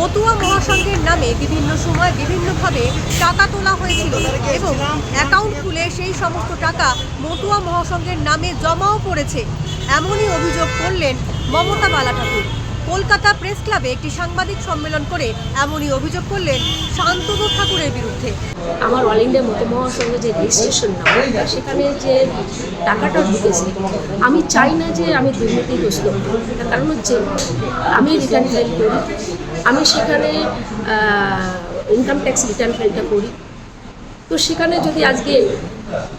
মতুয়া মহাসংঘের নামে বিভিন্ন সময় বিভিন্নভাবে টাকা তোলা হয়েছিল এবং অ্যাকাউন্ট খুলে সেই সমস্ত টাকা মতুয়া মহাসংঘের নামে জমাও পড়েছে এমনই অভিযোগ করলেন মমতা বালা ঠাকুর। কলকাতা প্রেস ক্লাবে একটি সাংবাদিক সম্মেলন করে এমনই অভিযোগ করলেন শান্তনু ঠাকুরের বিরুদ্ধে আমার অল ইন্ডিয়া মহাসংঘে যে রেজিস্ট্রেশন নাম সেখানে যে টাকাটা ঢুকেছে, আমি চাই না যে আমি হই। তার কারণ হচ্ছে, আমি রিটার্ন ফাইল করি, আমি সেখানে ইনকাম ট্যাক্স রিটার্ন ফাইলটা করি তো সেখানে যদি আজকে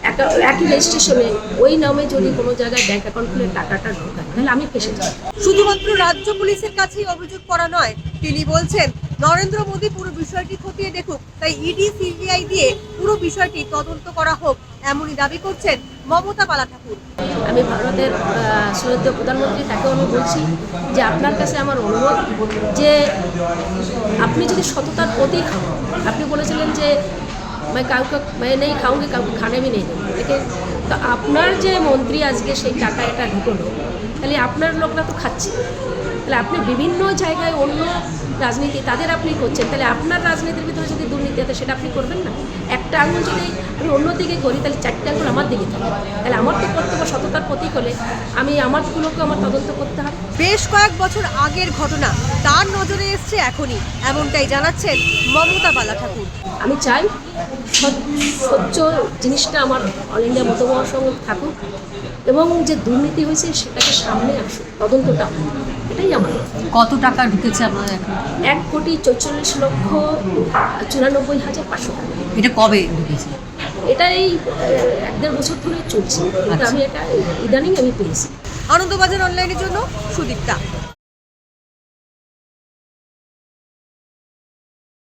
একা- একই রেজিস্ট্রেশনে ওই নামে যদি কোনো জায়গায় ব্যাংক অ্যাকাউন্ট খুলে টাকাটা ঢোকায় তাহলে আমি ফেসে যাই শুধুমাত্র রাজ্য পুলিশের কাছেই অভিযোগ করা নয় তিনি বলছেন নরেন্দ্র মোদী পুরো বিষয়টি খতিয়ে দেখুক তাই ইডি সিবিআই দিয়ে পুরো বিষয়টি তদন্ত করা হোক এমনই দাবি করছেন মমতা বালা ঠাকুর। আমি ভারতের শ্রদ্ধ প্রধানমন্ত্রী তাকে আমি বলছি যে আপনার কাছে আমার অনুরোধ যে আপনি যদি সততার প্রতীক হন আপনি বলেছিলেন যে मैं কাউকে मैं नहीं খাউঙ্গি কাউকে খানে भी नहीं দেবো দেখে তো আপনার যে মন্ত্রী আজকে সেই টাকা এটা ঢুকলো তাহলে আপনার লোকরা তো খাচ্ছে তাহলে আপনি বিভিন্ন জায়গায় অন্য রাজনীতি তাদের আপনি করছেন তাহলে আপনার রাজনীতির ভিতরে যদি দুর্নীতি আছে সেটা আপনি করবেন না একটা আঙুল যদি আমি অন্যদিকে করি তাহলে চারটে আঙুল আমার দিকে থাকে তাহলে আমার তো কর্তব্য সততার প্রতীক হলে আমি আমার আমারগুলোকে আমার তদন্ত করতে হবে। বেশ কয়েক বছর আগের ঘটনা তার নজরে এসছে এখনই। এমনটাই জানাচ্ছেন মমতা বালা ঠাকুর আমি চাই স্বচ্ছ স্বচ্ছ জিনিসটা আমার অল ইন্ডিয়া মতবাদ সঙ্গে থাকুক এবং যে দুর্নীতি হয়েছে সেটাকে সামনে আসুক তদন্তটা এটাই আমার কত টাকা ঢুকেছে আপনার এখন? এক কোটি চৌচল্লিশ লক্ষ চুরানব্বই হাজার পাঁচশো টাকা। এটা কবে ঢুকেছে? এটা এই এক দেড় বছর ধরে চলছে। কিন্তু আমি এটা ইদানিং আমি পেয়েছি। আনন্দবাজার অনলাইনের জন্য সুদীপ্তা।